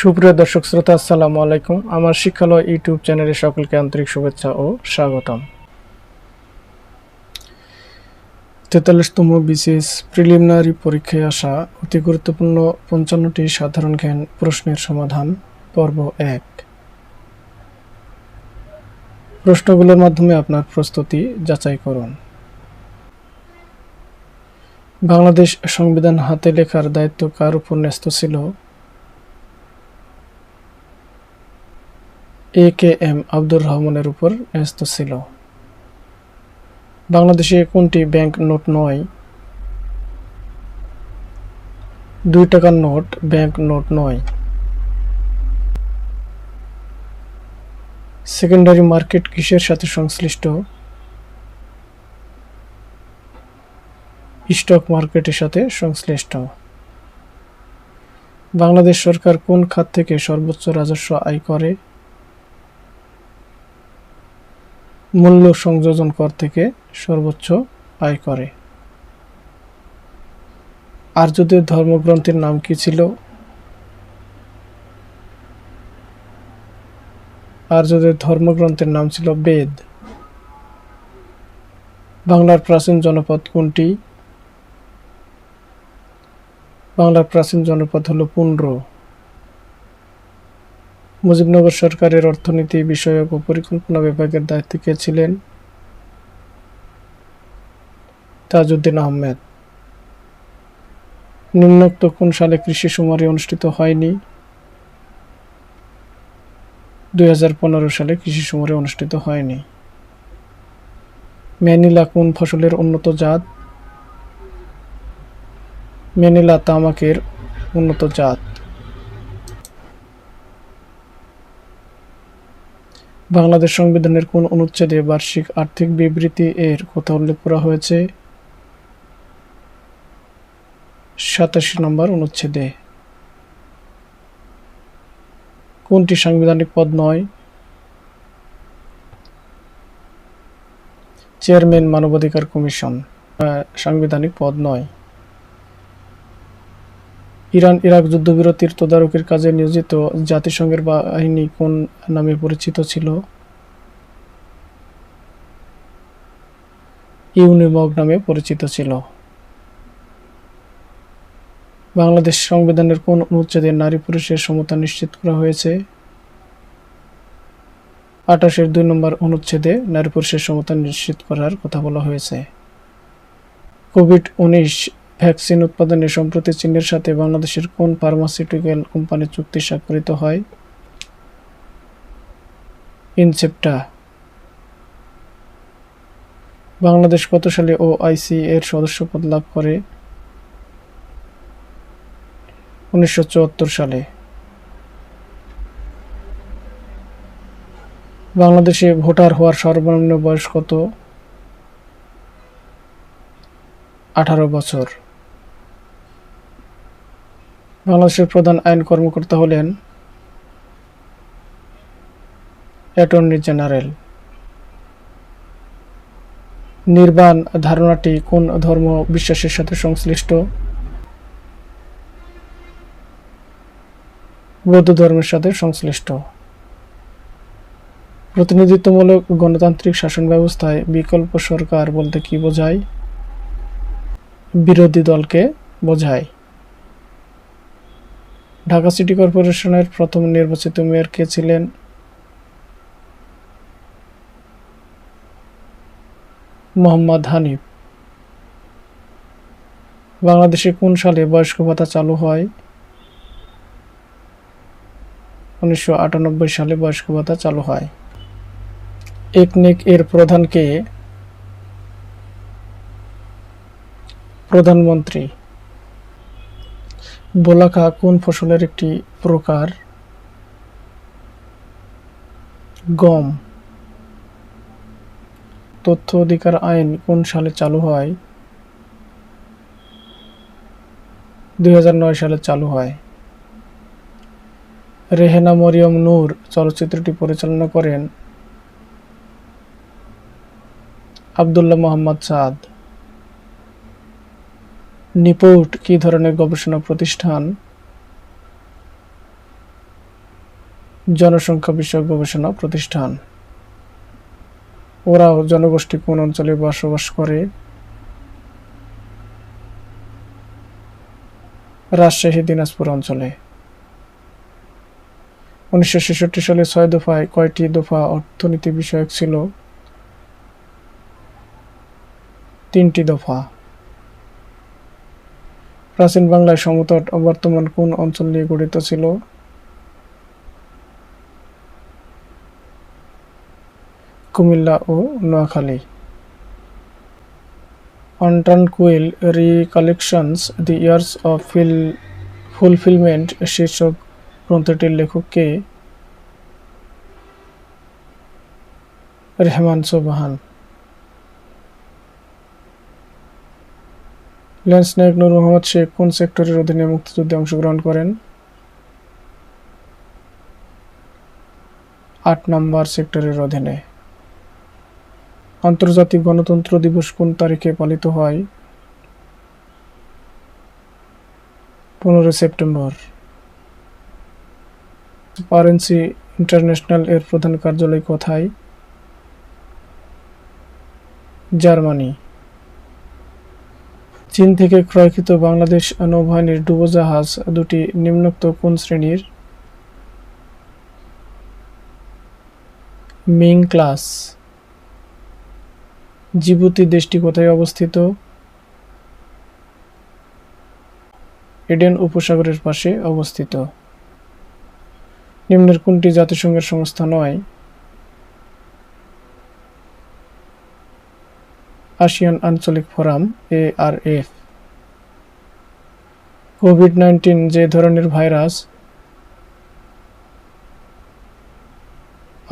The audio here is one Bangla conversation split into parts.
সুপ্রিয় দর্শক শ্রোতা, আসসালামু আলাইকুম। আমার শিক্ষালয় ইউটিউব চ্যানেলে সকলকে আন্তরিক শুভেচ্ছা ও স্বাগতম। তেতাল্লিশতম বিসিএস প্রিলিমিনারি পরীক্ষায় আসা অতি গুরুত্বপূর্ণ পঞ্চান্নটি সাধারণ জ্ঞান প্রশ্নের সমাধান, পর্ব এক। প্রশ্নগুলোর মাধ্যমে আপনার প্রস্তুতি যাচাই করুন। বাংলাদেশ সংবিধান হাতে লেখার দায়িত্ব কার উপর ন্যস্ত ছিল? এ কে এম আব্দুর রহমানের উপর ন্যস্ত ছিল। বাংলাদেশে কোনটি ব্যাংক নোট নয়? দুই টাকার নোট, ব্যাংক নোট নয়। সেকেন্ডারি মার্কেট কিসের সাথে সংশ্লিষ্ট? স্টক মার্কেটের সাথে সংশ্লিষ্ট। বাংলাদেশ সরকার কোন খাত থেকে সর্বোচ্চ রাজস্ব আয় করে? মূল্য সংযোজন কর থেকে সর্বোচ্চ আয় করে। আর্যদের ধর্মগ্রন্থের নাম কি ছিল? আর্যদের ধর্মগ্রন্থের নাম ছিল বেদ। বাংলার প্রাচীন জনপদ কোনটি? বাংলার প্রাচীন জনপদ হল পুন্ড্র মুজিবনগর সরকারের অর্থনীতি বিষয়ক ও পরিকল্পনা বিভাগের দায়িত্বে কে ছিলেন? তাজউদ্দিন আহমেদ। নিম্নোক্ত কোন সালে কৃষি শুমারি অনুষ্ঠিত হয়নি? দুই হাজার পনেরো সালে কৃষি শুমারি অনুষ্ঠিত হয়নি। ম্যানিলা কোন ফসলের উন্নত জাত? ম্যানিলা তামাকের উন্নত জাত। বাংলাদেশ সংবিধানের কোন অনুচ্ছেদে বার্ষিক আর্থিক বিবৃতি এর কথা উল্লেখ করা হয়েছে? সাতাশি নম্বর অনুচ্ছেদে। কোনটি সাংবিধানিক পদ নয়? চেয়ারম্যান মানবাধিকার কমিশন। সাংবিধানিক পদ নয়। ইরান ইরাক যুদ্ধবিরতির তদারকির কাজে নিয়োজিত জাতিসংঘের বাহিনী কোন নামে পরিচিত ছিল? ইউনিমগ নামে পরিচিত ছিল। বাংলাদেশ সংবিধানের কোন অনুচ্ছেদে নারী পুরুষের সমতা নিশ্চিত করা হয়েছে? আঠাশের দুই নম্বর অনুচ্ছেদে নারী পুরুষের সমতা নিশ্চিত করার কথা বলা হয়েছে। কোভিড উনিশ ভ্যাকসিন উৎপাদনে সম্প্রতি চীনের সাথে বাংলাদেশের কোন ফার্মাসিউটিক্যাল কোম্পানি চুক্তি স্বাক্ষরিত হয়? ইনসেপ্টা। বাংলাদেশ কত সালে ও আইসি এর সদস্যপদ লাভ করে? উনিশশো চুয়াত্তর সালে। বাংলাদেশে ভোটার হওয়ার সর্বনিম্ন বয়স কত? আঠারো বছর। বাংলাদেশের প্রধান আইন কর্মকর্তা হলেন অ্যাটর্নি জেনারেল। নির্বাণ ধারণাটি কোন ধর্ম বিশ্বাসের সাথে সংশ্লিষ্ট? বৌদ্ধ ধর্মের সাথে সংশ্লিষ্ট। প্রতিনিধিত্বমূলক গণতান্ত্রিক শাসন ব্যবস্থায় বিকল্প সরকার বলতে কি বোঝায়? বিরোধী দলকে বোঝায়। ঢাকা সিটি কর্পোরেশনের প্রথম নির্বাচিত মেয়র কে ছিলেন? মোহাম্মদ হানিফ। বাংলাদেশে কোন সালে বয়স্ক ভাতা চালু হয়? উনিশশো আটানব্বই সালে বয়স্ক ভাতা চালু হয়। একনেক এর প্রধান কে? প্রধানমন্ত্রী। বোলাখা কোন ফসলের একটি প্রকার? গম। তথ্য অধিকার আইন কোন সালে চালু হয়? দুই হাজার নয় সালে চালু হয়। রেহেনা মরিয়ম নূর চলচ্চিত্রটি পরিচালনা করেন আবদুল্লাহ মোহাম্মদ সাদ। নিপোর্ট কি ধরনের গবেষণা প্রতিষ্ঠান? জনসংখ্যা বিষয়ক গবেষণা প্রতিষ্ঠান। ওরাও জনগোষ্ঠী কোন অঞ্চলে বসবাস করে। রাজশাহী, দিনাজপুর অঞ্চলে। উনিশশো ছেষট্টি সালে ছয় দফায় কয়টি দফা অর্থনীতি বিষয়ক ছিল? তিনটি দফা। প্রাচীন বাংলায় সমতট বর্তমান কোন অঞ্চল নিয়ে গঠিত ছিল। কুমিল্লা ও Noakhali. Tranquil recollections the years of fill, fulfilment শীর্ষক গ্রন্থটির লেখক কে? রেহমান সোবাহান। ল্যান্স নায়ক নূর মোহাম্মদ শেখ কোন সেক্টরের অধীনে মুক্তিযুদ্ধে অংশগ্রহণ করেন? আট নম্বর সেক্টরের অধীনে। আন্তর্জাতিক গণতন্ত্র দিবস কোন তারিখে পালিত হয়? পনেরোই সেপ্টেম্বর। পারেন্সি ইন্টারন্যাশনাল এর প্রধান কার্যালয় কোথায়? জার্মানি। চীন থেকে ক্রয়কৃত বাংলাদেশ নৌবাহিনীর ডুবোজাহাজ দুটি নিম্নোক্ত কোন শ্রেণির? Ming class. জিবুতি দেশটি কোথায় অবস্থিত? এডেন উপসাগরের পাশে অবস্থিত। নিম্নের কোনটি জাতিসংঘের সংস্থা নয়? আসিয়ান আঞ্চলিক forum A R F COVID nineteen যে ধরনের ভাইরাস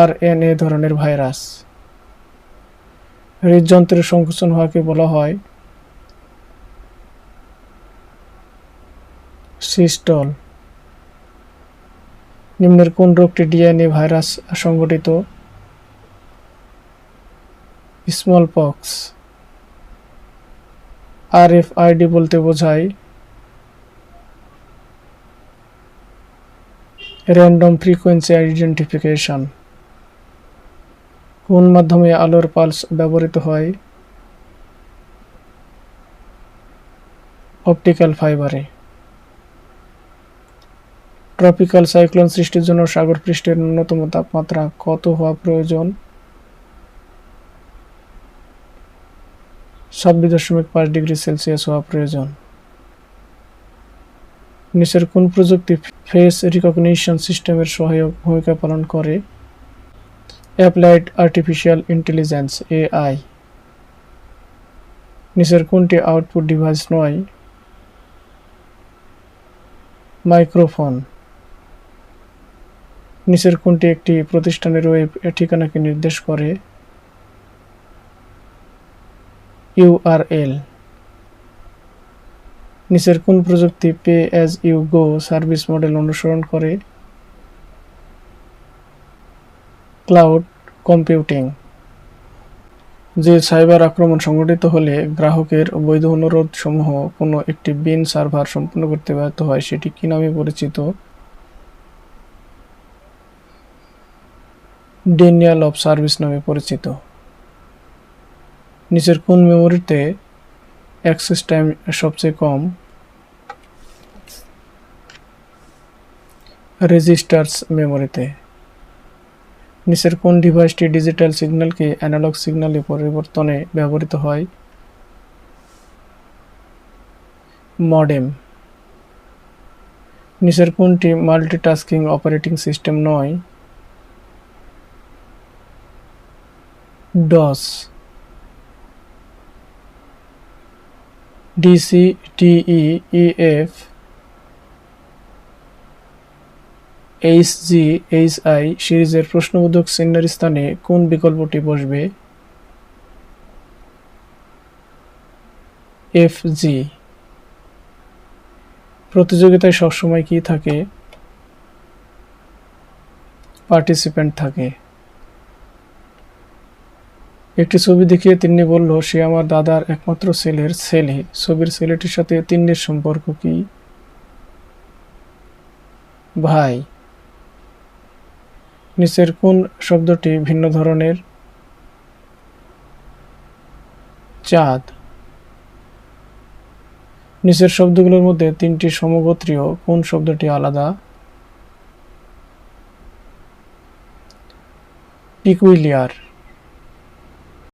আর এন এ ধরনের ভাইরাস। হৃদযন্ত্রের সংকোচন হওয়াকে বলা হয় সিস্টল। নিম্নের কোন রোগটি ডিএনএ ভাইরাস সংগঠিত? Small pox R F ID বলতে বোঝায় র্যান্ডম ফ্রিকোয়েন্সি আইডেন্টিফিকেশন কোন মাধ্যমে আলোর পালস ব্যবহৃত হয়? অপটিক্যাল ফাইবারে ট্রপিক্যাল সাইক্লোন সৃষ্টির জন্য সাগর পৃষ্ঠের ন্যূনতম তাপমাত্রা কত হওয়া প্রয়োজন? ছাব্বিশ দশমিক পাঁচ ডিগ্রি সেলসিয়াস হওয়া প্রয়োজন। নিচের কোন প্রযুক্তি ফেস রিকগনিশন সিস্টেমের সহায়ক ভূমিকা পালন করে? অ্যাপ্লাইড আর্টিফিশিয়াল ইন্টেলিজেন্স এআই নিচের কোনটি আউটপুট ডিভাইস নয়? মাইক্রোফোন নিচের কোনটি একটি প্রতিষ্ঠানের ওয়েব ঠিকানাকে নির্দেশ করে? ইউআরএল নিচের কোন প্রযুক্তি pay as you go service model অনুসরণ করে? ক্লাউড কম্পিউটিং যে সাইবার আক্রমণ সংঘটিত হলে গ্রাহকের বৈধ অনুরোধ সমূহ কোনো একটি বিন সার্ভার সম্পূর্ণ করতে ব্যর্থ হয়, সেটি কি নামে পরিচিত? ডেনিয়াল অফ সার্ভিস নামে পরিচিত। নিচের কোন মেমোরিতে অ্যাক্সেস টাইম সবচেয়ে কম? রেজিস্টার্স মেমোরিতে নিচের কোন ডিভাইসটি ডিজিটাল সিগন্যালকে অ্যানালগ সিগন্যালে পরিবর্তনে ব্যবহৃত হয়? মডেম নিচের কোনটি মাল্টিটাস্কিং অপারেটিং সিস্টেম নয়? DOS EF H G H I সিরিজের প্রশ্নবোধক চিহ্নের স্থানে কোন বিকল্পটি বসবে? জি প্রতিযোগিতায় সবসময় কি থাকে? পার্টিসিপেন্ট থাকে। একটি ছবি দেখিয়ে তিন্নি বলল, সে আমার দাদার একমাত্র ছেলের ছেলে। ছবির ছেলেটির সাথে তিন্নির সম্পর্ক কি? ভাই। নিচের কোন শব্দটি ভিন্ন ধরনের? চাঁদ। নিচের শব্দগুলোর মধ্যে তিনটি সমগোত্রীয়, কোন শব্দটি আলাদা? পিকুইলিয়ার।